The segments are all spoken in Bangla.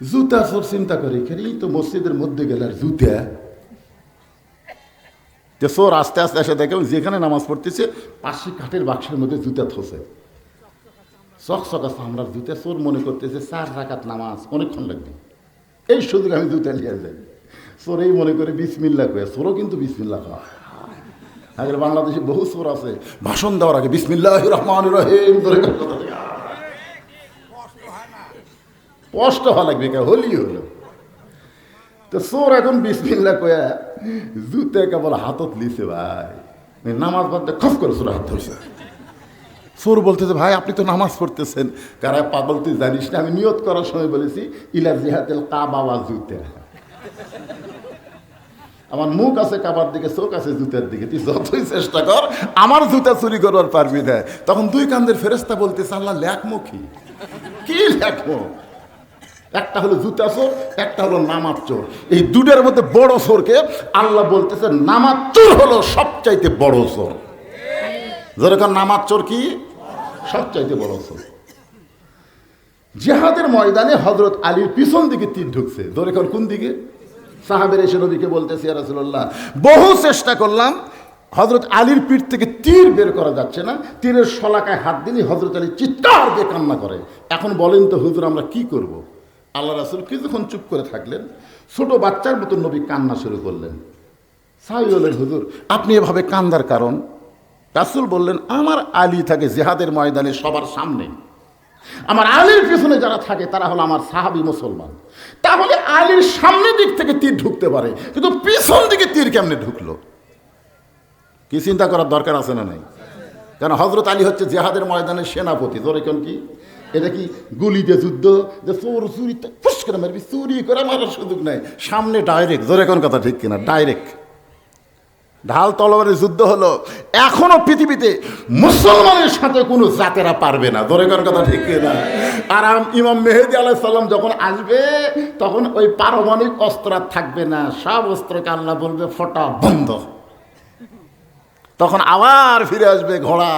জুতা চোর চিন্তা করে এই তো মসজিদের মধ্যে গেলে আর জুতা। যে চোর আস্তে আস্তে এসে দেখে যেখানে নামাজ পড়তেছে, পাশে কাঠের বাক্সের মধ্যে জুতা থসে। আছে, আমরা জুতা সোর মনে করতেছে, চার রাকাত নামাজ, অনেকক্ষণ লাগবে। এই সুযোগ আমি জুতা নিয়ে যাই। সোর এই মনে করে বিসমিল্লা কয়ে, সোরও কিন্তু বিসমিল্লা খাওয়া। আগের বাংলাদেশে বহু সোর আছে, ভাষণ দেওয়ার আগে বিসমিল্লাহ রহমান রহিম কষ্ট হওয়া লাগবে কে হলি হলো। তো চোর এখন বিসমিল্লা কয়া, জুতে কেবল হাতত লিছে ভাই। নামাজ পড়তে খফ করে সোর হাত ধরছে। সোর বলতেছে, ভাই, আপনি তো নামাজ পড়তেছেন। কারা পাগল, তুই জানিস না? আমি নিয়ত করার সময় বলেছি, ইলা জিহাতেল কা বাবা জুতে। আমার মুখ আছে কাবার দিকে, চোখ আছে জুতার দিকে। তুই যতই চেষ্টা কর, আমার জুতা চুরি করবার পারবি না। তখন দুই কান্দের ফেরেস্তা বলতেছে, আল্লাহ লেখমো কি? কি লেখমো একটা হলো জুতা চোর, একটা হলো নামাজ চোর। এই দুটার মধ্যে বড় চোরকে আল্লাহ বলতেছে, নামাজ চোর হলো সবচাইতে বড় চোর। যেরকম নামাজ চোর কি? সবচাইতে বড় চোর। জেহাদের ময়দানে হজরত আলীর পিছন দিকে তীর ঢুকছে। যেরকম কোন দিকে? সাহাবের এসে নবীকে বলতেছে রাসুল্লাহ বহু চেষ্টা করলাম হজরত আলীর পিঠ থেকে তীর বের করা যাচ্ছে না। তীরের শলাকায় হাত দিলে হজরত আলী চিৎকার দিয়ে কান্না করে। এখন বলেন তো, হুজুর, আমরা কি করব। আল্লাহ রাসুল কিছুক্ষণ চুপ করে থাকলেন। ছোট বাচ্চার মতো নবী কান্না শুরু করলেন। সাহি হলেন হুজুর, আপনি এভাবে কান্দার কারণ? রাসুল বললেন, আমার আলী থাকে জেহাদের ময়দানে সবার সামনে। আমার আলীর পিছনে যারা থাকে, তারা হলো আমার সাহাবি মুসলমান। তাহলে আলীর সামনের দিক থেকে তীর ঢুকতে পারে, কিন্তু পিছন দিকে তীর কেমনে ঢুকলো? কি চিন্তা করার দরকার আছে না নাই? কারণ হজরত আলী হচ্ছে জেহাদের ময়দানের সেনাপতি তোর এখন কি? এটা কি গুলি দিয়ে যুদ্ধ, যে চোর চুরি ফুস করে মারবি, চুরি করে মারার সুযোগ নাই। সামনে ডাইরেক্ট জোরে কোন কথা ঠিক কিনা? ডাইরেক্ট ঢাল তলোয়ারের যুদ্ধ হলো, এখনও পৃথিবীতে মুসলমানের সাথে কোনো জাতেরা পারবে না ধরে করার কথা ঠিক না আর ইমাম মেহেদি আলাহ সাল্লাম যখন আসবে, তখন ওই পারমাণবিক অস্ত্র থাকবে না, সব অস্ত্রকে আল্লাহ বলবে, ফটা বন্ধ। তখন আবার ফিরে আসবে ঘোড়া,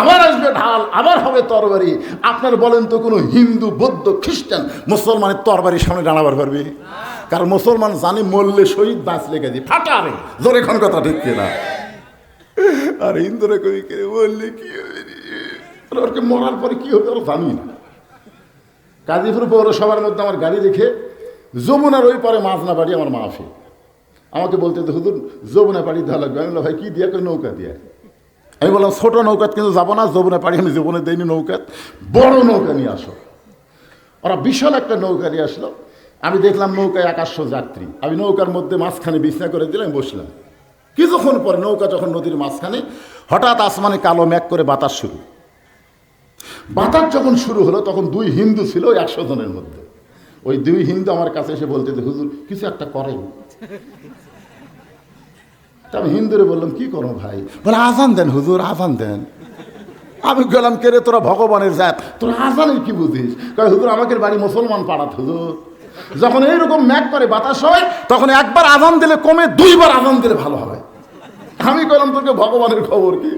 আবার আসবে ঢাল, আবার হবে তরবারি। আপনার বলেন তো কোনো হিন্দু, বৌদ্ধ, খ্রিস্টান মুসলমানের তরবারির সামনে দাঁড়াবার পারবে? কারণ মুসলমান জানে মরলে শহীদ বাঁচ লেগে দি ফাটারে জোরে এখন কথা ঠিক কিনা? আর হিন্দুরা কই কে বললে কি হবে রে? ওরকে মরার পরে কি হবে ওরা জানি না। কাজীপুর পৌরসভার মধ্যে আমার গাড়ি রেখে যমুনার ওই পরে মাছ না বাড়ি আমার মাফি আমাকে বলতে হুজুর, যমুনা পাড়ি দেওয়া লাগবে। আমি ভাই, কি দিয়ে নৌকা দিয়ে? আমি বললাম, ছোট নৌকাত কিন্তু যাব না, যমুনা পাড়ি আমি জীবনে দেয়নি নৌকাত। বড় নৌকা নিয়ে আসো। ওরা বিশাল একটা নৌকা নিয়ে আসলো। আমি দেখলাম নৌকায় আকাশ্য যাত্রী আমি নৌকার মধ্যে মাঝখানে বিছনা করে দিলাম, বসলাম। কিছুক্ষণ পরে নৌকা যখন নদীর মাঝখানে, হঠাৎ আসমানে কালো ম্যাক করে বাতাস শুরু। বাতাস যখন শুরু হলো, তখন দুই হিন্দু ছিল একশো জনের মধ্যে। ওই দুই হিন্দু আমার কাছে এসে বলতে হুজুর, কিছু একটা করেন। তা আমি হিন্দুরে বললাম, কি করো ভাই? বলে, আজান দেন হুজুর, আজান দেন। আমি গেলাম, কে রে, তোরা ভগবানের জাত? তোরা আজানের কি বুঝিস? কয়, হুজুর আমাকে বাড়ি মুসলমান পাড়াত হুজুর। যখন এইরকম ম্যাক করে বাতাস হয়, তখন একবার আজান দিলে কমে দুইবার আজান দিলে ভালো হবে আমি কলাম তোকে ভগবানের খবর কি?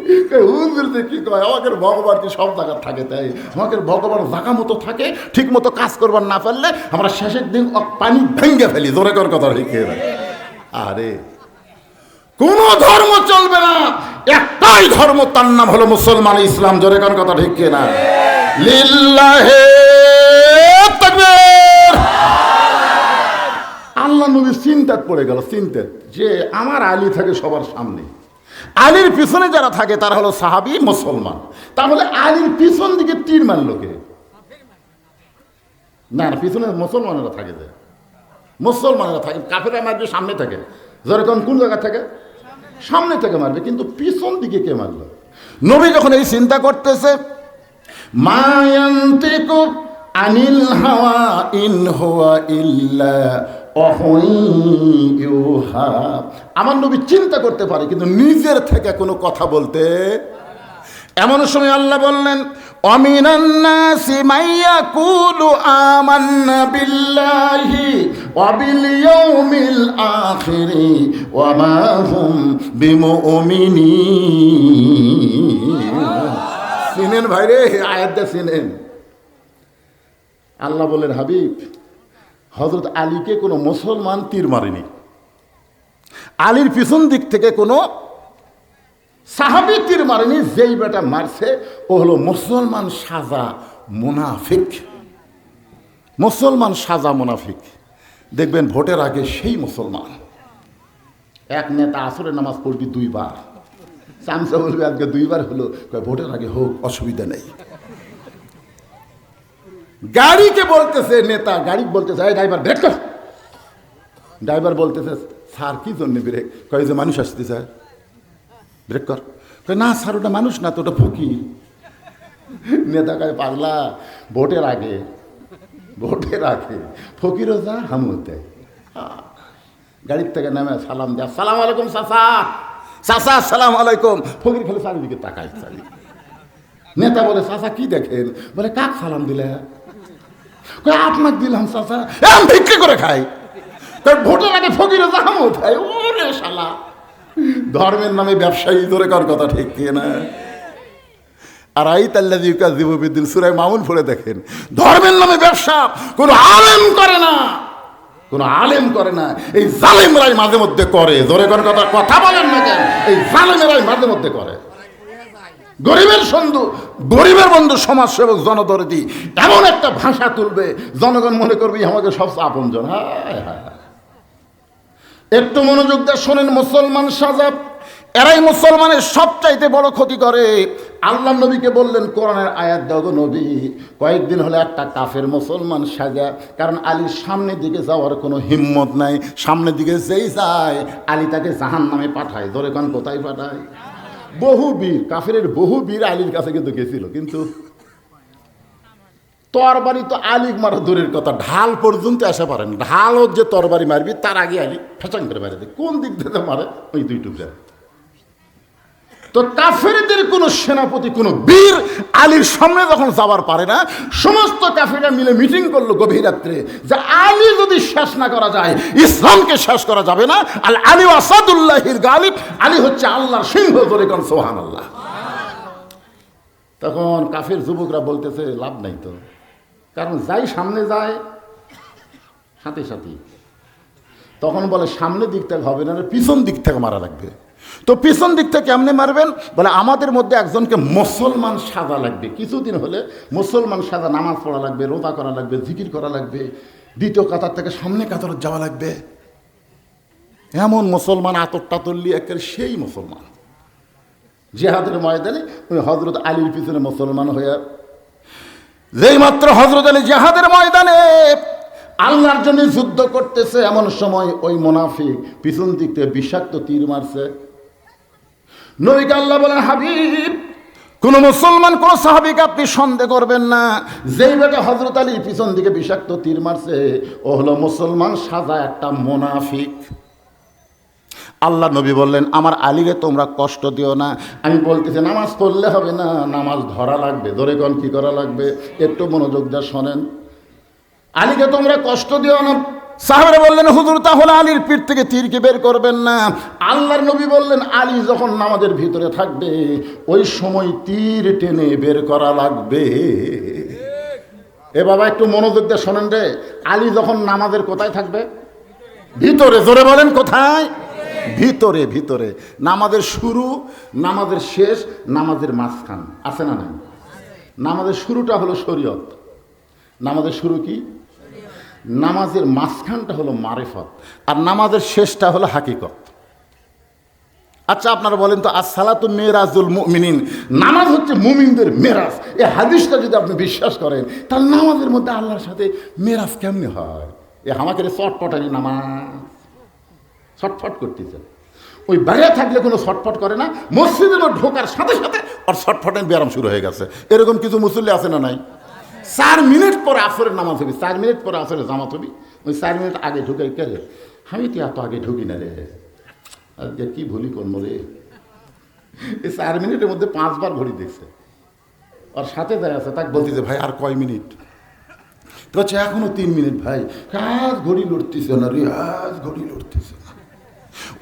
হুজুর যে কি কয় আমাকে ভগবান কি সব জায়গায় থাকে তাই? আমাকে ভগবান জায়গা মতো থাকে, ঠিক মতো কাজ করবার না পারলে আমরা শেষের দিন পানি ভেঙ্গে ফেলি। জোরে কর কথা রেখে আরে কোন ধর্ম চলবে না। একটাই ধর্ম, তার নাম হলো মুসলমান ইসলাম। জোরে কোন কথা ঠিক না লিল্লাহে আল্লাহ নবী চিন্তাত পড়ে গেল চিন্তাত যে আমার আলী থাকে সবার সামনে। আলীর পিছনে যারা থাকে, তারা হলো সাহাবি মুসলমান। তাহলে আলীর পিছন দিকে তীর মারল কে? না না, পিছনে মুসলমানেরা থাকে যে। মুসলমানেরা থাকে কাফেরা মারবে, সামনে থাকে। যেরকম কোন জায়গা থেকে? সামনে থেকে মারবে, কিন্তু পিছন দিকে কে মারল? নবী যখন এই চিন্তা করতেছে আনিল হাওয়া ইন হুয়া ইল্লা আমার নবী চিন্তা করতে পারে, কিন্তু নিজের থেকে কোনো কথা বলতে, এমন সময় আল্লাহ বললেন মাইয়া কুলু আমান্না বিল্লাহি ওয়াবিল ইয়াউমিল আখিরি ওয়া মা হুম বিমুমিনিন চিনেন ভাই রে আল্লাহ বলেন, হাবিব হজরত আলীকে কোনো মুসলমান তীর মারেনি। আলীর পিছন দিক থেকে কোনো সাহাবি তীর মারেনি, যেই বেটা মারছে, ও হলো মুসলমান সাজা মুনাফিক। মুসলমান সাজা মুনাফিক। দেখবেন ভোটের আগে সেই মুসলমান। এক নেতা আসরের নামাজ পড়বি দুইবার। চামচা বলবে আজকে দুইবার হলো ভোটের আগে হোক, অসুবিধা নেই। গাড়িকে বলতেছে নেতা, গাড়ি বলতেছে, এই ড্রাইভার, ব্রেক কর। ড্রাইভার বলতেছে, স্যার, কি জন্য ব্রেক? কয় যে মানুষ আসতে স্যার ব্রেক কর। না স্যার, ওটা মানুষ না তো, ওটা ফকির। নেতা কয়, পাগলা, ভোটের আগে ভোটের আগে, ফকিরও যা দেয় গাড়ির থেকে নামে সালাম দেয়। সালাম আলাইকুম সাসা সাসা সালাম আলাইকুম। ফকির খালি চারিদিকে তাকায়, চারিদিকে। নেতা বলে সাসা কি দেখেন? বলে, কাক সালাম দিলে? আপনাকে দিলাম আমি বিক্রি করে খাই। ভোটের আগে ফকিরে জাহামত খাই ওরে শালা। ধর্মের নামে ব্যবসায়ী ধরে কর কথা ঠিক না? আর আই তাল্লা জিকা জীববিদ্যুৎ সুরাই মামুন পড়ে দেখেন। ধর্মের নামে ব্যবসা কোনো আলেম করে না। কোনো আলেম করে না। এই জালেমরাই মাঝে মধ্যে করে। ধরে কর কথা কথা বলেন না কেন? এই জালেমেরাই মাঝে মধ্যে করে। গরিবের বন্ধু গরিবের বন্ধু সমাজসেবক জনদরদি এমন একটা ভাষা তুলবে, জনগণ মনে করবে, "এই আমাকে সবচেয়ে আপনজন হ্যাঁ হায়। একটু মনোযোগ দিয়ে শোনেন, মুসলমান সাজাব। এরাই মুসলমানের সবচাইতে বড় ক্ষতি করে। আল্লাহ নবীকে বললেন, কোরআনের আয়াত দাও নবী। কয়েকদিন হলে একটা কাফের মুসলমান সাজা, কারণ আলীর সামনের দিকে যাওয়ার কোনো হিম্মত নাই। সামনের দিকে যেই যায়, আলী তাকে জাহান নামে পাঠায়। ধরে কান, কোথায় পাঠায়? বহু বীর কাফের বহু বীর আলীর কাছে কিন্তু গেছিল, কিন্তু তরবারি তো আলিক মারা দূরের কথা। ঢাল পর্যন্ত আসা পারেন। ঢালও যে তরবারি মারবি তার আগে আলি ফেচাং করে মারে দেয় কোন দিক থেকে মারে? ওই দুই টুকরা। তো কাফেরদের কোনো সেনাপতি কোনো বীর আলীর সামনে যখন যাবার পারে না সমস্ত কাফেরা মিলে মিটিং করল গভীর রাত্রে যে আলী যদি শেষ না করা যায় ইসলামকে শেষ করা যাবে না। আল আলী আসাদুল্লাহির গালিব আলী হচ্ছে আল্লাহর সিংহ ধরে কোন সোহান আল্লাহ। তখন কাফের যুবকরা বলতেছে লাভ নাই তো। কারণ যাই সামনে যায়, সাথে সাথে। তখন বলে সামনের দিক থেকে হবে না পিছন দিক থেকে মারা লাগবে। তো পিছন দিক থেকে কেমনে মারবেন? বলে, আমাদের মধ্যে একজনকে মুসলমান সাজা লাগবে। কিছুদিন হলে মুসলমান সাজা, নামাজ পড়া লাগবে, রোজা করা লাগবে, জিকির করা লাগবে, দ্বিতীয় কাতার থেকে সামনে কাতার যাওয়া লাগবে। এমন মুসলমান আতর টাতল্লি একের সেই মুসলমান। জেহাদের ময়দানে ওই হজরত আলীর পিছনে মুসলমান হয়ে যেই মাত্র হজরত আলী জাহাদের ময়দানে আল্লাহর জন্য যুদ্ধ করতেছে, এমন সময় ওই মোনাফিক পিছন দিক থেকে বিষাক্ত তীর মারছে। নবীকে আল্লাহ বলেন, হাবিব, কোন মুসলমান, কোন সাহাবিকে আপনি সন্দেহ করবেন না। যেই বেটা হজরত আলী পিছন দিকে বিষাক্ত তীর মারছে, ও হলো মুসলমান সাজা একটা মোনাফিক। আল্লাহ নবী বললেন, আমার আলীরে তোমরা কষ্ট দিও না। আমি বলতেছি, নামাজ পড়লে হবে না। নামাজ ধরা লাগবে। ধরে কোন কি করা লাগবে? একটু মনোযোগ দিয়ে শোনেন। আলীকে তোমরা কষ্ট দিও না। সাহাবেরা বললেন, হুজুর, তাহলে আলীর পিঠ থেকে তীরকে বের করবেন না? আল্লাহর নবী বললেন, আলী যখন নামাজের ভিতরে থাকবে, ওই সময় তীর টেনে বের করা লাগবে। এ বাবা, একটু মনোযোগ দিয়ে শোনেন রে। আলী যখন নামাজের কোথায় থাকবে? ভিতরে। জোরে বলেন, কোথায়? ভিতরে ভিতরে। নামাজের শুরু, নামাজের শেষ, নামাজের মাঝখান। আছে না নাই? নামাজের শুরুটা হলো শরীয়ত। নামাজের শুরু কি? নামাজের মাঝখানটা হলো মারেফত। আর নামাজের শেষটা হলো হাকিকত। আচ্ছা আপনারা বলেন তো, আসসালাতু মেরাজুল মুমিনিন। নামাজ হচ্ছে মুমিনদের মেরাজ। এই হাদিসটা যদি আপনি বিশ্বাস করেন, তাহলে নামাজের মধ্যে আল্লাহর সাথে মেরাজ কেমনি হয়? এ আমাকে চটপটানি নামাজ। ছটফট করতেছে। ওই বাইরে থাকলে কোনো ছটফট করে না, মসজিদের ঢোকার সাথে সাথে আর ছটফটের ব্যায়াম শুরু হয়ে গেছে। এরকম কিছু মুসল্লি আছে না নাই? চার মিনিট পরে আসরের নামাজ হবি, চার মিনিট পরে আসরের জামাত হবি। ওই চার মিনিট আগে ঢুকে কে রে? আমি তো এত আগে ঢুকি না রে। আজকে কি ভুলি করব রে? এই চার মিনিটের মধ্যে পাঁচবার ঘড়ি দেখছে। আর সাথে যায় আছে, তাকে বলতেছে, ভাই, আর কয় মিনিট? তো হচ্ছে এখনও তিন মিনিট, ভাই। কাজ ঘড়ি লড়তেছে না রে আজ ঘড়ি লড়তেছে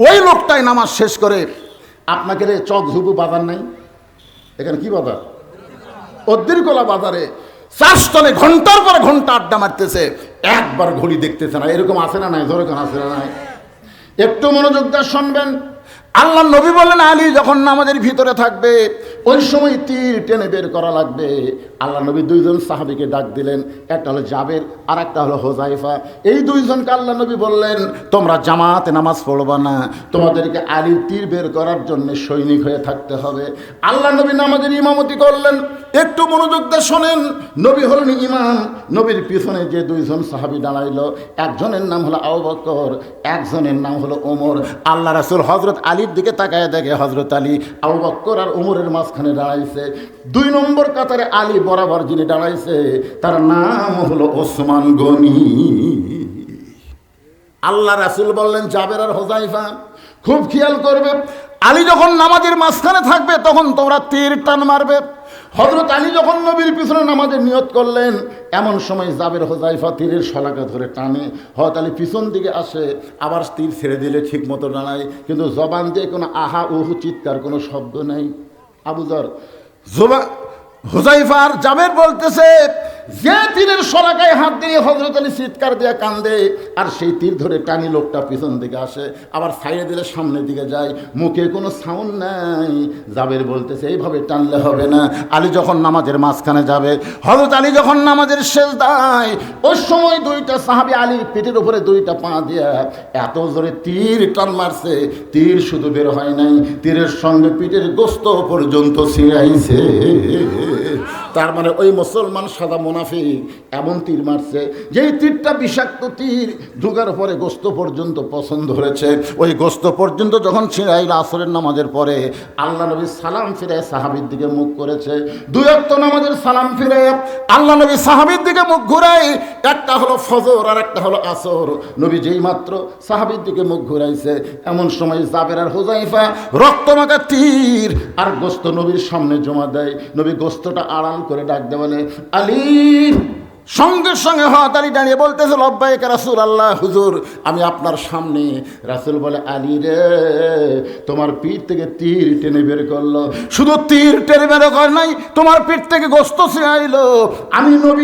ওই লোকটাই নামাজ শেষ করে, আপনাকে রে চক ঝুপু বাজার নাই? এখানে কি বাজার? অদ্রিকলা বাজারে চাষতলে ঘণ্টার পর ঘণ্টা আড্ডা মারতেছে, একবার ঘড়ি দেখতেছে না। এরকম আছে না নাই? ধরে আছে না নাই? একটু মনোযোগ দিয়ে শুনবেন। আল্লাহ নবী বলেন আলী যখন নামাজের ভিতরে থাকবে, ওই সময় তীর টেনে বের করা লাগবে। আল্লাহ নবী দুইজন সাহাবিকে ডাক দিলেন, একটা হলো জাবের আর একটা হলো হোজাইফা এই দুইজনকে আল্লাহ নবী বললেন, তোমরা জামাতে নামাজ পড়বা না, তোমাদেরকে আলীর তীর বের করার জন্য সৈনিক হয়ে থাকতে হবে। আল্লাহ নবী নামাজের ইমামতি করলেন। একটু মনোযোগ দিয়ে শোনেন, নবী হলেন ইমাম। নবীর পিছনে যে দুইজন সাহাবি দাঁড়াইলো, একজনের নাম হলো আবু বকর, একজনের নাম হলো ওমর। আল্লাহ রাসূল হজরত আলীর দিকে তাকায় দেখে হজরত আলী বকর আর ওমরের মাঝখানে দাঁড়াইছে। দুই নম্বর কাতারে আলী বরাবর যিনি দাঁড়াইছে, তার নাম হলো ওসমান গনি। আল্লাহ রাসূল বললেন, জাবের আর হোজাইফা খুব খেয়াল করবে। আলী যখন নামাজের মাঝখানে থাকবে, তখন তোমরা তীর টান মারবে। হজরত আলী যখন নবীর পিছনে নামাজের নিয়ত করলেন, এমন সময় জাবের হোজাইফা তীরের শলাকা ধরে টানে। হয়তো আলী পিছন দিকে আসে, আবার তীর ছেড়ে দিলে ঠিক মতো দাঁড়ায়, কিন্তু জবান দিয়ে কোনো আহা উহু চিৎকার, কোনো শব্দ নেই। আবুজর জোবা হুজাইফার জামের বলতেছে যে তীরের সরাকায় হাত দিয়ে হজরত আলী চিৎকার দিয়ে কান্দে, আর সেই তীর ধরে টানি লোকটা পিছন দিকে আসে, আবার সাইডে দিলে সামনের দিকে যায়, মুখে কোনো সাউন্ড নাই। জাবের বলতেছে, এইভাবে টানলে হবে না। আলী যখন নামাজের মাঝখানে যাবে হজরত আলী যখন নামাজের শেষ দায় ওই সময় দুইটা সাহাবি আলীর পেটের উপরে দুইটা পা দিয়া এত জোরে তীর টান মারছে, তীর শুধু বের হয় নাই, তীরের সঙ্গে পিঠের গোস্ত পর্যন্ত ছিঁড়াইছে। তার মানে ওই মুসলমান সাদা মোনাফিক, এমন তীর মারছে, যেই তীরটা বিষাক্ত তীর ঢুকার পরে গোস্ত পর্যন্ত পছন্দ হয়েছে। ওই গোস্ত পর্যন্ত যখন ছিঁড়াইল আসরের নামাজের পরে, আল্লাহ নবী সালাম ফিরে সাহাবির দিকে মুখ করেছে। দুই অক্ত নামাজের সালাম ফিরে, আল্লাহ নবী সাহাবির দিকে মুখ ঘুরাই, একটা হলো ফজর আর একটা হলো আসর। নবী যেই মাত্র সাহাবির দিকে মুখ ঘুরাইছে, এমন সময় জাবের আর হোজাইফা রক্তমাখা তীর আর গোস্ত নবীর সামনে জমা দেয়। নবী গোস্তটা আড়াল করে ডাক বলে আলী, সঙ্গে সঙ্গে হাতারি দাঁড়িয়ে বলতেছে, লব্বাইক রাসুল আল্লাহ হুজুর, আমি আপনার সামনে। রাসুল বলে, আলী রে, তোমার পিঠ থেকে তীর টেনে বের করল। শুধু তীর টেনে বের কর নাই, তোমার পিঠ থেকে গোস্ত ছিঁড়াইলো আমি নবী